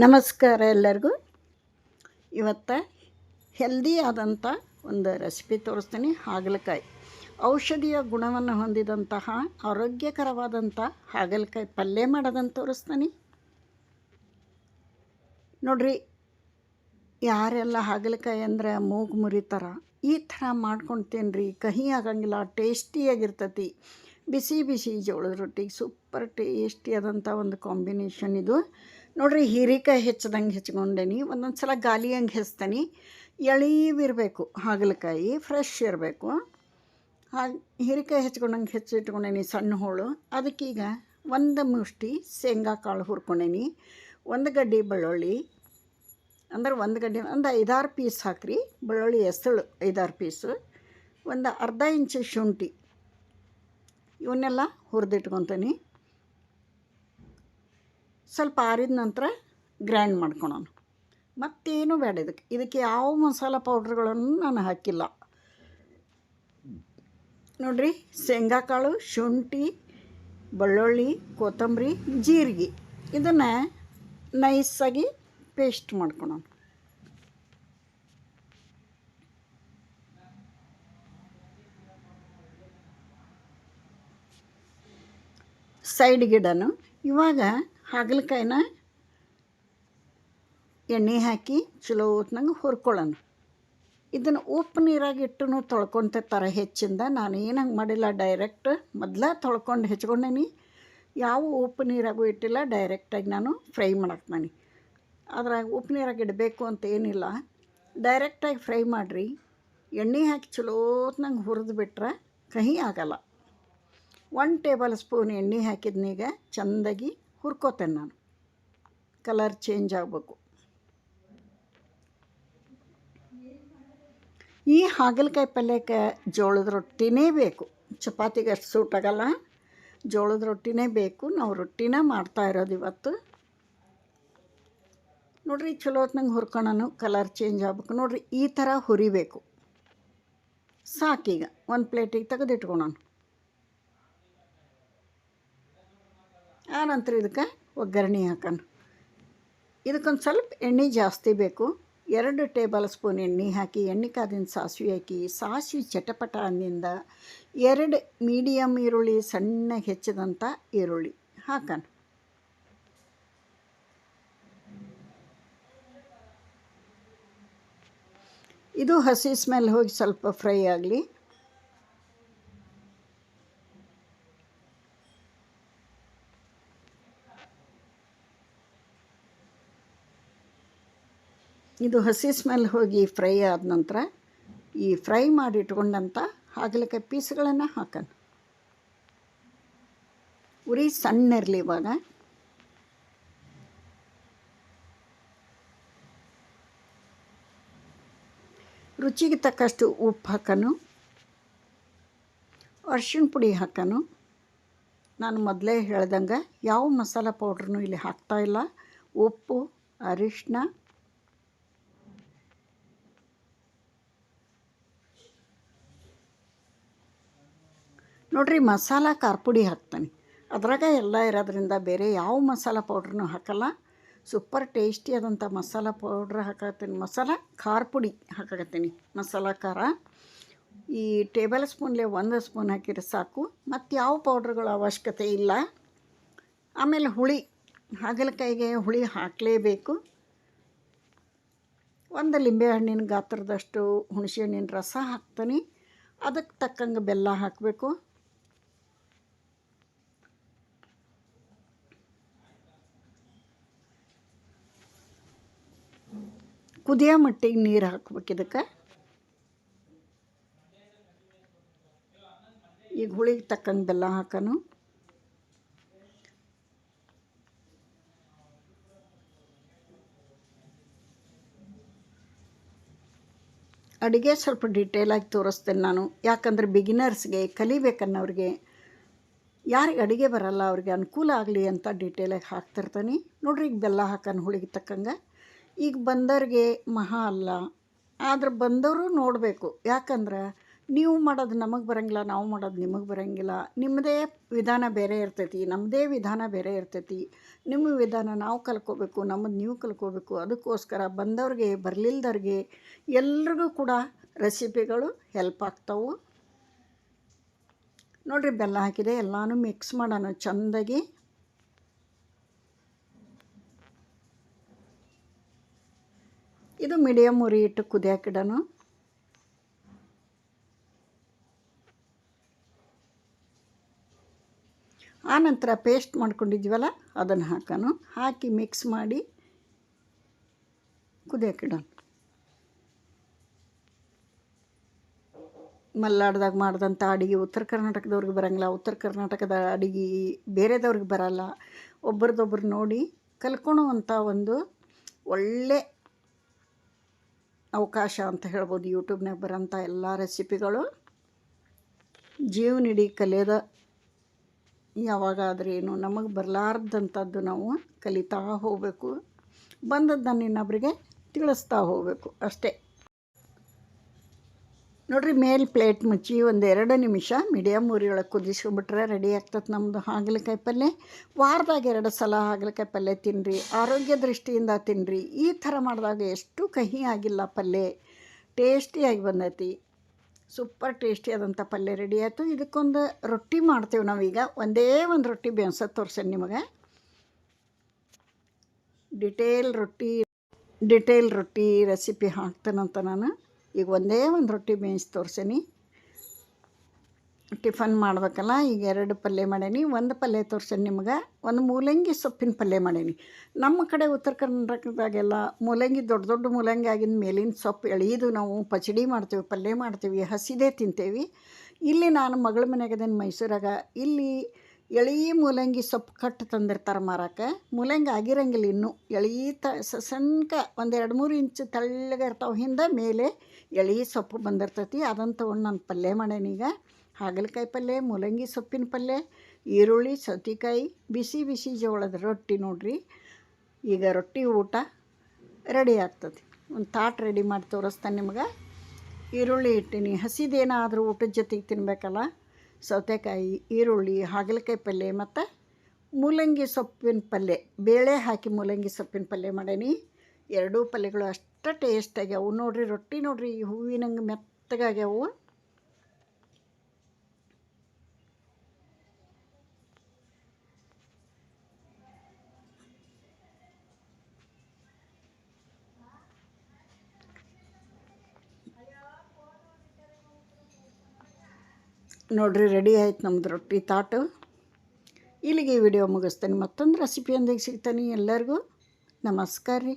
ನಮಸ್ಕಾರ ಎಲ್ಲರಿಗೂ. ಇವತ್ತು ಹೆಲ್ದಿ ಆದಂಥ ಒಂದು ರೆಸಿಪಿ ತೋರಿಸ್ತೀನಿ. ಹಾಗಲಕಾಯಿ. ಔಷಧೀಯ ಗುಣವನ್ನು ಹೊಂದಿದಂತಹ ಆರೋಗ್ಯಕರವಾದಂಥ ಹಾಗಲಕಾಯಿ ಪಲ್ಯ ಮಾಡೋದನ್ನು ತೋರಿಸ್ತೀನಿ. ನೋಡ್ರಿ, ಯಾರೆಲ್ಲ ಹಾಗಲಕಾಯಿ ಅಂದ್ರೆ ಮೂಗು ಮುರಿತಾರ ಈ ಥರ ಮಾಡ್ಕೊಂಡು ತಿನ್ನಿರಿ ಕಹಿ ಆಗಂಗಿಲ್ಲ ಟೇಸ್ಟಿಯಾಗಿರ್ತತಿ ಬಿಸಿ ಬಿಸಿ ಜೋಳದ ರೊಟ್ಟಿಗೆ ಸೂಪರ್ ಟೇಸ್ಟಿ ಆದಂಥ ಒಂದು ಕಾಂಬಿನೇಷನ್ ಇದು. ನೋಡ್ರಿ ಹೀರಿಕಾಯಿ ಹೆಚ್ಚದಂಗೆ ಹೆಚ್ಕೊಂಡೇನಿ ಒಂದೊಂದು ಸಲ ಗಾಲಿ ಹಂಗೆ ಹೆಚ್ತೇನೆ ಎಳೀವಿರಬೇಕು ಹಾಗಲಕಾಯಿ, ಫ್ರೆಶ್ ಇರಬೇಕು. ಹಾಗೆ ಹೀರಿಕಾಯಿ ಹೆಚ್ಕೊಂಡಂಗೆ ಹೆಚ್ಚಿಟ್ಕೊಂಡೇನಿ ಸಣ್ಣ ಹೋಳು. ಅದಕ್ಕೀಗ ಒಂದು ಮುಷ್ಟಿ ಶೇಂಗಾ ಕಾಳು ಹುರ್ಕೊಂಡೇನಿ ಒಂದು ಗಡ್ಡೆ ಬೆಳ್ಳುಳ್ಳಿ. ಅಂದ್ರೆ ಒಂದು ಗಡ್ಡೆ, ಒಂದು ಐದಾರು ಪೀಸ್ ಹಾಕ್ರಿ, ಬೆಳ್ಳುಳ್ಳಿ ಎಸಳು ಐದಾರು ಪೀಸು. ಒಂದು ಅರ್ಧ ಇಂಚು ಶುಂಠಿ. ಇವನ್ನೆಲ್ಲ ಹುರಿದಿಟ್ಕೊತೀನಿ. ಸ್ವಲ್ಪ ಆರಿದ ನಂತರ ಗ್ರೈಂಡ್ ಮಾಡ್ಕೊಳೋಣ. ಮತ್ತೇನು ಬೇಡ ಇದಕ್ಕೆ. ಇದಕ್ಕೆ ಯಾವ ಮಸಾಲ ಪೌಡ್ರ್ಗಳನ್ನು ನಾನು ಹಾಕಿಲ್ಲ. ನೋಡ್ರಿ, ಶೇಂಗಾಕಾಳು, ಶುಂಠಿ, ಬೆಳ್ಳುಳ್ಳಿ, ಕೊತ್ತಂಬರಿ, ಜೀರಿಗೆ. ಇದನ್ನು ನೈಸಾಗಿ ಪೇಸ್ಟ್ ಮಾಡ್ಕೊಳೋಣ. ಸೈಡ್ ಗಿಡನು ಇವಾಗ ಹಾಗಲಕಾಯಿನ ಎಣ್ಣೆ ಹಾಕಿ ಚಲೋ ಹೊತ್ನಂಗೆ ಹುರ್ಕೊಳ್ಳೋಣ. ಇದನ್ನು ಉಪ್ಪು ನೀರಾಗಿ ಇಟ್ಟು ತರ ಹೆಚ್ಚಿಂದ ನಾನು ಏನು ಹಂಗೆ ಮಾಡಿಲ್ಲ ಡೈರೆಕ್ಟ್ ಮೊದಲ ತೊಳ್ಕೊಂಡು ಹೆಚ್ಕೊಂಡೇನಿ. ಯಾವ ಉಪ್ಪು ನೀರಾಗೂ ಇಟ್ಟಿಲ್ಲ ಡೈರೆಕ್ಟಾಗಿ ನಾನು ಫ್ರೈ ಮಾಡಾಕ್ತಾನೆ. ಅದ್ರಾಗ ಉಪ್ಪು ನೀರಾಗಿ ಇಡಬೇಕು ಅಂತ ಏನಿಲ್ಲ. ಡೈರೆಕ್ಟಾಗಿ ಫ್ರೈ ಮಾಡಿರಿ. ಎಣ್ಣೆ ಹಾಕಿ ಚಲೋ ಹೊತ್ನಂಗೆ ಹುರಿದು ಬಿಟ್ರೆ ಕಹಿ ಆಗಲ್ಲ. ಒನ್ ಟೇಬಲ್ ಸ್ಪೂನ್ ಎಣ್ಣೆ ಹಾಕಿದ್ನೀಗ ಚೆಂದಾಗಿ ಹುರ್ಕೋತೇನೆ ನಾನು. ಕಲರ್ ಚೇಂಜ್ ಆಗಬೇಕು. ಈ ಹಾಗಲಕಾಯಿ ಪಲ್ಯಕ್ಕೆ ಜೋಳದ ರೊಟ್ಟಿನೇ ಬೇಕು. ಚಪಾತಿಗೆ ಅಷ್ಟು ಸೂಟ್ ಆಗಲ್ಲ. ಜೋಳದ ರೊಟ್ಟಿನೇ ಬೇಕು. ನಾವು ರೊಟ್ಟಿನ ಮಾಡ್ತಾ ಇರೋದು ಇವತ್ತು. ನೋಡ್ರಿ, ಚಲೋ ಹೊತ್ನಂಗೆ ಹುರ್ಕೊಳನು ಕಲರ್ ಚೇಂಜ್ ಆಗ್ಬೇಕು. ನೋಡ್ರಿ, ಈ ಥರ ಹುರಿಬೇಕು. ಸಾಕೀಗ. ಒಂದು ಪ್ಲೇಟಿಗೆ ತೆಗೆದಿಟ್ಕೊಳೋಣ. ಆನಂತರ ಇದಕ್ಕೆ ಒಗ್ಗರಣೆ ಹಾಕೋಣ. ಇದಕ್ಕೊಂದು ಸ್ವಲ್ಪ ಎಣ್ಣೆ ಜಾಸ್ತಿ ಬೇಕು. ಎರಡು ಟೇಬಲ್ ಸ್ಪೂನ್ ಎಣ್ಣೆ ಹಾಕಿ, ಎಣ್ಣೆ ಕಾದಿನ ಸಾಸಿವೆ ಹಾಕಿ, ಸಾಸಿವೆ ಚಟಪಟ ಅಂದಿಂದ ಎರಡು ಮೀಡಿಯಮ್ ಈರುಳ್ಳಿ ಸಣ್ಣಗೆ ಹೆಚ್ಚಿದಂಥ ಈರುಳ್ಳಿ ಹಾಕೋಣ. ಇದು ಹಸಿ ಸ್ಮೆಲ್ ಹೋಗಿ ಸ್ವಲ್ಪ ಫ್ರೈ ಆಗಲಿ. ಇದು ಹಸಿ ಸ್ಮೆಲ್ ಹೋಗಿ ಫ್ರೈ ಆದ ನಂತರ ಈ ಫ್ರೈ ಮಾಡಿ ಇಟ್ಕೊಂಡಂಥ ಹಾಗಲಕಾಯಿ ಪೀಸ್ಗಳನ್ನು ಹಾಕೋಣ. ಉರಿ ಸಣ್ಣ ಇರಲಿ ಇವಾಗ. ರುಚಿಗೆ ತಕ್ಕಷ್ಟು ಉಪ್ಪು ಹಾಕೋನು. ಅರ್ಶಿಣ ಪುಡಿ ಹಾಕೋನು. ನಾನು ಮೊದಲೇ ಹೇಳ್ದಂಗೆ ಯಾವ ಮಸಾಲೆ ಪೌಡ್ರನ್ನು ಇಲ್ಲಿ ಹಾಕ್ತಾಯಿಲ್ಲ ಉಪ್ಪು ಅರಿಶಿನ ನೋಡ್ರಿ, ಮಸಾಲ ಖಾರ ಪುಡಿ ಹಾಕ್ತಾನೆ. ಅದ್ರಾಗ ಎಲ್ಲ ಇರೋದ್ರಿಂದ ಬೇರೆ ಯಾವ ಮಸಾಲ ಪೌಡ್ರನ್ನೂ ಹಾಕಲ್ಲ. ಸೂಪರ್ ಟೇಸ್ಟಿ ಆದಂಥ ಮಸಾಲ ಪೌಡ್ರ್ ಹಾಕತ್ತೀನಿ ಮಸಾಲ ಖಾರ ಪುಡಿ ಹಾಕಕತ್ತೀನಿ. ಮಸಾಲ ಖಾರ. ಈ ಟೇಬಲ್ ಸ್ಪೂನ್ಲೆ ಒಂದು ಸ್ಪೂನ್ ಹಾಕಿದ್ರೆ ಸಾಕು. ಮತ್ತು ಯಾವ ಪೌಡ್ರ್ಗಳ ಅವಶ್ಯಕತೆ ಇಲ್ಲ. ಆಮೇಲೆ ಹುಳಿ, ಹಾಗಲಕಾಯಿಗೆ ಹುಳಿ ಹಾಕಲೇಬೇಕು. ಒಂದು ಲಿಂಬೆ ಹಣ್ಣಿನ ಗಾತ್ರದಷ್ಟು ಹುಣಸೆ ಹಣ್ಣಿನ ರಸ ಹಾಕ್ತೀನಿ. ಅದಕ್ಕೆ ತಕ್ಕಂಗೆ ಬೆಲ್ಲ ಹಾಕಬೇಕು. ಕುದಿಯೋ ಮಟ್ಟಿಗೆ ನೀರು ಹಾಕ್ಬೇಕು ಇದಕ್ಕೆ. ಈಗ ಹುಳಿಗೆ ತಕ್ಕಂಗೆ ಬೆಲ್ಲ ಹಾಕೋನು. ಅಡುಗೆ ಸ್ವಲ್ಪ ಡಿಟೇಲಾಗಿ ತೋರಿಸ್ತೇನೆ ನಾನು. ಯಾಕಂದ್ರೆ ಬಿಗಿನರ್ಸ್ಗೆ ಕಲಿಬೇಕನ್ನೋರಿಗೆ ಯಾರಿಗೆ ಅಡುಗೆ ಬರಲ್ಲ ಅವ್ರಿಗೆ ಅನುಕೂಲ ಆಗಲಿ ಅಂತ ಡೀಟೇಲಾಗಿ ಹಾಕ್ತಿರ್ತೀನಿ. ನೋಡ್ರಿ ಈಗ ಬೆಲ್ಲ ಹಾಕೋನು ಹುಳಿಗೆ ತಕ್ಕಂಗೆ. ಈಗ ಬಂದವ್ರಿಗೆ ಮಹಾ ಅಲ್ಲ. ಆದ್ರೆ ಬಂದವರು ನೋಡಬೇಕು. ಯಾಕಂದ್ರೆ ನೀವು ಮಾಡೋದು ನಮಗೆ ಬರೋಂಗಿಲ್ಲ, ನಾವು ಮಾಡೋದು ನಿಮಗೆ ಬರೋಂಗಿಲ್ಲ. ನಿಮ್ಮದೇ ವಿಧಾನ ಬೇರೆ ಇರ್ತೈತಿ ನಮ್ಮದೇ ವಿಧಾನ ಬೇರೆ ಇರ್ತೈತಿ. ನಿಮ್ಮ ವಿಧಾನ ನಾವು ಕಲ್ಕೋಬೇಕು, ನಮ್ಮದು ನೀವು ಕಲ್ಕೋಬೇಕು. ಅದಕ್ಕೋಸ್ಕರ ಬಂದವ್ರಿಗೆ ಬರಲಿಲ್ದವ್ರಿಗೆ ಎಲ್ರಿಗೂ ಕೂಡ ರೆಸಿಪಿಗಳು ಹೆಲ್ಪ್ ಆಗ್ತಾವೆ. ನೋಡಿರಿ, ಬೆಲ್ಲ ಹಾಕಿದೆ, ಎಲ್ಲನೂ ಮಿಕ್ಸ್ ಮಾಡೋಣ. ಚೆಂದಾಗಿ ಇದು ಮೀಡಿಯಮ್ ಉರಿ ಇಟ್ಟು ಕುದಿಯಾಕಿಡೋಣ ಆನಂತರ ಪೇಸ್ಟ್ ಮಾಡ್ಕೊಂಡಿದ್ವಲ್ಲ ಅದನ್ನು ಹಾಕೋಣ. ಹಾಕಿ ಮಿಕ್ಸ್ ಮಾಡಿ ಕುದಿಯಾಕಿಡೋಣ. ಮಲ್ನಾಡ್ದಾಗ ಮಾಡಿದಂಥ ಅಡುಗೆ ಉತ್ತರ ಕರ್ನಾಟಕದವ್ರಿಗೆ ಬರೋಂಗಿಲ್ಲ, ಉತ್ತರ ಕರ್ನಾಟಕದ ಅಡುಗೆ ಬೇರೆದವ್ರಿಗೆ ಬರೋಲ್ಲ. ಒಬ್ರದ್ದೊಬ್ರು ನೋಡಿ ಕಲ್ಕೊಳುವಂಥ ಒಂದು ಒಳ್ಳೆ ಅವಕಾಶ ಅಂತ ಹೇಳ್ಬೋದು ಯೂಟ್ಯೂಬ್ನಾಗ ಬರೋಂಥ ಎಲ್ಲ ರೆಸಿಪಿಗಳು. ಜೀವನಿಡೀ ಕಲಿಯೋದ ಯಾವಾಗಾದ್ರೇನು ನಮಗೆ ಬರಲಾರ್ದಂಥದ್ದು ನಾವು ಕಲಿತಾ ಹೋಗಬೇಕು. ಬಂದದ್ದನ್ನು ಇನ್ನೊಬ್ಬರಿಗೆ ತಿಳಿಸ್ತಾ ಹೋಗಬೇಕು. ಅಷ್ಟೇ. ನೋಡಿರಿ, ಮೇಲೆ ಪ್ಲೇಟ್ ಮುಚ್ಚಿ ಒಂದು ಎರಡು ನಿಮಿಷ ಮೀಡಿಯಮ್ ಉರಿಯೊಳಗೆ ಕುದಿಸ್ಕೊಂಬಿಟ್ರೆ ರೆಡಿ ಆಗ್ತದೆ ನಮ್ಮದು ಹಾಗಲಕಾಯಿ ಪಲ್ಯ. ವಾರದಾಗ ಎರಡು ಸಲ ಹಾಗಲಕಾಯಿ ಪಲ್ಯ ತಿನ್ನಿರಿ ಆರೋಗ್ಯ ದೃಷ್ಟಿಯಿಂದ ತಿನ್ನಿರಿ ಈ ಥರ ಮಾಡಿದಾಗ ಎಷ್ಟು ಕಹಿ ಆಗಿಲ್ಲ ಪಲ್ಯ. ಟೇಸ್ಟಿಯಾಗಿ ಬಂದೈತಿ. ಸೂಪರ್ ಟೇಸ್ಟಿಯಾದಂಥ ಪಲ್ಯ ರೆಡಿ ಆಯಿತು. ಇದಕ್ಕೊಂದು ರೊಟ್ಟಿ ಮಾಡ್ತೇವೆ ನಾವೀಗ. ಒಂದೇ ಒಂದು ರೊಟ್ಟಿ ಬೇಯಿಸೋದು ತೋರ್ಸೇನೆ ನಿಮಗೆ. ಡಿಟೇಲ್ ರೊಟ್ಟಿ ಡಿಟೇಲ್ ರೊಟ್ಟಿ ರೆಸಿಪಿ ಹಾಕ್ತೇನಂತ ನಾನು. ಈಗ ಒಂದೇ ಒಂದು ರೊಟ್ಟಿ ಬೇಯಿಸಿ ತೋರಿಸೀನಿ. ಟಿಫನ್ ಮಾಡ್ಬೇಕಲ್ಲ, ಈಗ ಎರಡು ಪಲ್ಯ ಮಾಡೇನಿ, ಒಂದು ಪಲ್ಯ ತೋರ್ಸೇನಿ ನಿಮ್ಗೆ, ಒಂದು ಮೂಲಂಗಿ ಸೊಪ್ಪಿನ ಪಲ್ಯ ಮಾಡೇನಿ. ನಮ್ಮ ಕಡೆ ಉತ್ತರ ಕರ್ನಾಟಕದಾಗೆಲ್ಲ ಮೂಲಂಗಿ, ದೊಡ್ಡ ದೊಡ್ಡ ಮೂಲಂಗಿ ಆಗಿನ ಮೇಲಿನ ಸೊಪ್ಪು ಎಳೆಯೋದು ನಾವು ಪಚಡಿ ಮಾಡ್ತೀವಿ, ಪಲ್ಯ ಮಾಡ್ತೀವಿ, ಹಸಿದೇ ತಿಂತೇವೆ. ಇಲ್ಲಿ ನಾನು ಮಗಳ ಮನೆಗದೇನು ಮೈಸೂರಾಗ. ಇಲ್ಲಿ ಎಳೀ ಮೂಲಂಗಿ ಸೊಪ್ಪು ಕಟ್ಟು ತಂದಿರ್ತಾರೆ ಮಾರಕ್ಕೆ ಮೂಲಂಗಿ ಆಗಿರಂಗಿಲ್ಲ ಇನ್ನೂ. ಎಳಿ ತ ಸಣ್ಣಕ ಒಂದು ಎರಡು ಮೂರು ಇಂಚು ತಳ್ಳಗೆ ಇರ್ತಾವೆ. ಹಿಂದೆ ಮೇಲೆ ಎಳಿ ಸೊಪ್ಪು ಬಂದಿರ್ತೈತಿ. ಅದನ್ನು ತೊಗೊಂಡು ನಾನು ಪಲ್ಯ ಮಾಡೇನೀಗ ಹಾಗಲಕಾಯಿ ಪಲ್ಯ, ಮೂಲಂಗಿ ಸೊಪ್ಪಿನ ಪಲ್ಯ, ಈರುಳ್ಳಿ, ಸೌತೆಕಾಯಿ, ಬಿಸಿ ಬಿಸಿ ಜೋಳದ ರೊಟ್ಟಿ ನೋಡ್ರಿ. ಈಗ ರೊಟ್ಟಿ ಊಟ ರೆಡಿ ಆಗ್ತದೆ. ಒಂದು ತಾಟ್ ರೆಡಿ ಮಾಡಿ ತೋರಿಸ್ತಾನೆ ನಿಮ್ಗೆ. ಈರುಳ್ಳಿ ಇಟ್ಟೀನಿ. ಹಸಿದೇನಾದರೂ ಊಟದ ಜೊತೆಗೆ ತಿನ್ನಬೇಕಲ್ಲ ಸೌತೆಕಾಯಿ, ಈರುಳ್ಳಿ, ಹಾಗಲಕಾಯಿ ಪಲ್ಯ ಮತ್ತು ಮೂಲಂಗಿ ಸೊಪ್ಪಿನ ಪಲ್ಯ ಬೇಳೆ ಹಾಕಿ ಮೂಲಂಗಿ ಸೊಪ್ಪಿನ ಪಲ್ಯ ಮಾಡೇನಿ. ಎರಡೂ ಪಲ್ಯಗಳು ಅಷ್ಟು ಟೇಸ್ಟಾಗ್ಯಾವು ನೋಡಿರಿ, ರೊಟ್ಟಿ ನೋಡ್ರಿ ಹೂವಿನಂಗೆ ಮೆತ್ತಗಾಗ್ಯಾವು. ನೋಡ್ರಿ ರೆಡಿ ಆಯ್ತು ನಮ್ದು ರೊಟ್ಟಿ ತಾಟು. ಇಲ್ಲಿಗೆ ಈ ವಿಡಿಯೋ ಮುಗಿಸ್ತೇನೆ. ಮತ್ತೊಂದು ರೆಸಿಪಿಯೊಂದಿಗೆ ಸಿಗ್ತಾನೆ ಎಲ್ಲರಿಗೂ. ನಮಸ್ಕಾರ ರೀ.